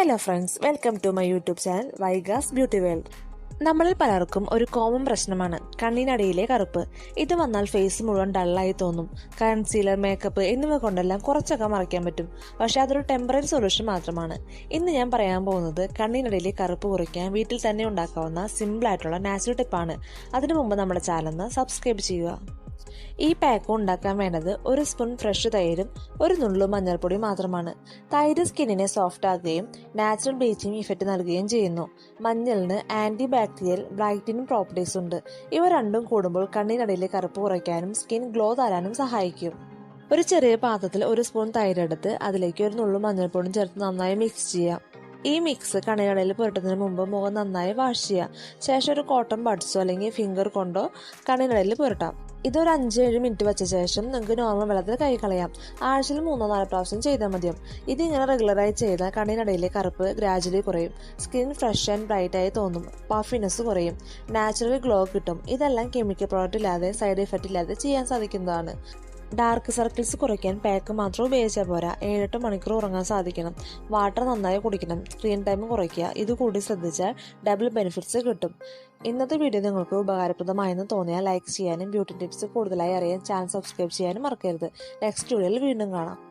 Hello friends welcome to my YouTube channel Vaiga's beauty world നമ്മളിൽ പലർക്കും ഒരു common പ്രശ്നമാണ് കണ്ണിനടിയിലെ കറുപ്പ്. ഇത് വന്നാൽ ഫേസ് മുഴുവൻ ഡള്ളായി തോന്നും. കൺസീലർ മേക്കപ്പ് എന്നിവ കൊണ്ടെല്ലാം കുറച്ചൊക്കെ മറയ്ക്കാൻ പറ്റും. പക്ഷേ അതൊരു ടെമ്പററി സൊല്യൂഷൻ മാത്രമാണ്. ഇന്ന് ഞാൻ പറയാൻ പോകുന്നത് കണ്ണിനടിയിലെ കറുപ്പ് കുറയ്ക്കാൻ വീട്ടിൽ തന്നെ ഉണ്ടാക്കാവുന്ന സിമ്പിൾ ആയിട്ടുള്ള നാച്ചുറൽ ടിപ്പാണ് അതിനു മുമ്പ് നമ്മുടെ ചാനൽ സബ്സ്ക്രൈബ് ചെയ്യുക. ഈ പാക്ക് ഉണ്ടാക്കാൻ വേണ്ടത് ഒരു സ്പൂൺ ഫ്രഷ് തൈരും ഒരു നുള്ളു മഞ്ഞൾപ്പൊടി മാത്രമാണ്. തൈര് സ്കിന്നിനെ സോഫ്റ്റ് ആക്കുകയും നാച്ചുറൽ ബ്ലീച്ചിങ് ഇഫക്റ്റ് നൽകുകയും ചെയ്യുന്നു. മഞ്ഞളിന് ആന്റി ബാക്ടീരിയൽ ബ്രൈറ്റനിങ് പ്രോപ്പർട്ടീസ് ഉണ്ട്. ഇവ രണ്ടും കൂടുമ്പോൾ കണ്ണിനടിയിലെ കറുപ്പ് കുറയ്ക്കാനും സ്കിൻ ഗ്ലോ തരാനും സഹായിക്കും. ഒരു ചെറിയ പാത്രത്തിൽ ഒരു സ്പൂൺ തൈരെടുത്ത് അതിലേക്ക് ഒരു നുള്ളു മഞ്ഞൾപ്പൊടിയും ചേർത്ത് നന്നായി മിക്സ് ചെയ്യാം. ഈ മിക്സ് കണ്ണിനടയിൽ പുരട്ടുന്നതിന് മുമ്പ് മുഖം നന്നായി വാഷ് ചെയ്യാം. ശേഷം ഒരു കോട്ടൺ ബഡ്സോ അല്ലെങ്കിൽ ഫിംഗർ കൊണ്ടോ കണ്ണിനടയിൽ പുരട്ടാം. ഇതൊരു അഞ്ചേഴ് മിനിറ്റ് വെച്ച ശേഷം നിങ്ങൾക്ക് നോർമൽ വെള്ളത്തിൽ കൈ കളയാം. ആഴ്ചയിൽ മൂന്നോ നാലോ പ്രാവശ്യം ചെയ്താൽ മതിയും? ഇതിങ്ങനെ റെഗുലറായി ചെയ്താൽ കണ്ണിനടയിലെ കറുപ്പ് ഗ്രാജുവലി കുറയും. സ്കിൻ ഫ്രഷ് ആൻഡ് ബ്രൈറ്റ് ആയി തോന്നും. പഫിനെസ് കുറയും. നാച്ചുറൽ ഗ്ലോ കിട്ടും. ഇതെല്ലാം കെമിക്കൽ പ്രോഡക്റ്റ് ഇല്ലാതെ സൈഡ് എഫക്റ്റ് ഇല്ലാതെ ചെയ്യാൻ സാധിക്കുന്നതാണ്. ഡാർക്ക് സർക്കിൾസ് കുറയ്ക്കാൻ പാക്ക് മാത്രം ഉപയോഗിച്ചാൽ പോരാ. ഏഴെട്ട് മണിക്കൂർ ഉറങ്ങാൻ സാധിക്കണം. വാട്ടർ നന്നായി കുടിക്കണം. സ്ക്രീൻ ടൈം കുറയ്ക്കുക. ഇത് കൂടി ശ്രദ്ധിച്ചാൽ ഡബിൾ ബെനിഫിറ്റ്സ് കിട്ടും. ഇന്നത്തെ വീഡിയോ നിങ്ങൾക്ക് ഉപകാരപ്രദമായെന്ന് തോന്നിയാൽ ലൈക്ക് ചെയ്യാനും ബ്യൂട്ടി ടിപ്സ് കൂടുതലായി അറിയാൻ ചാനൽ സബ്സ്ക്രൈബ് ചെയ്യാനും മറക്കരുത്. നെക്സ്റ്റ് വീഡിയോയിൽ വീണ്ടും കാണാം.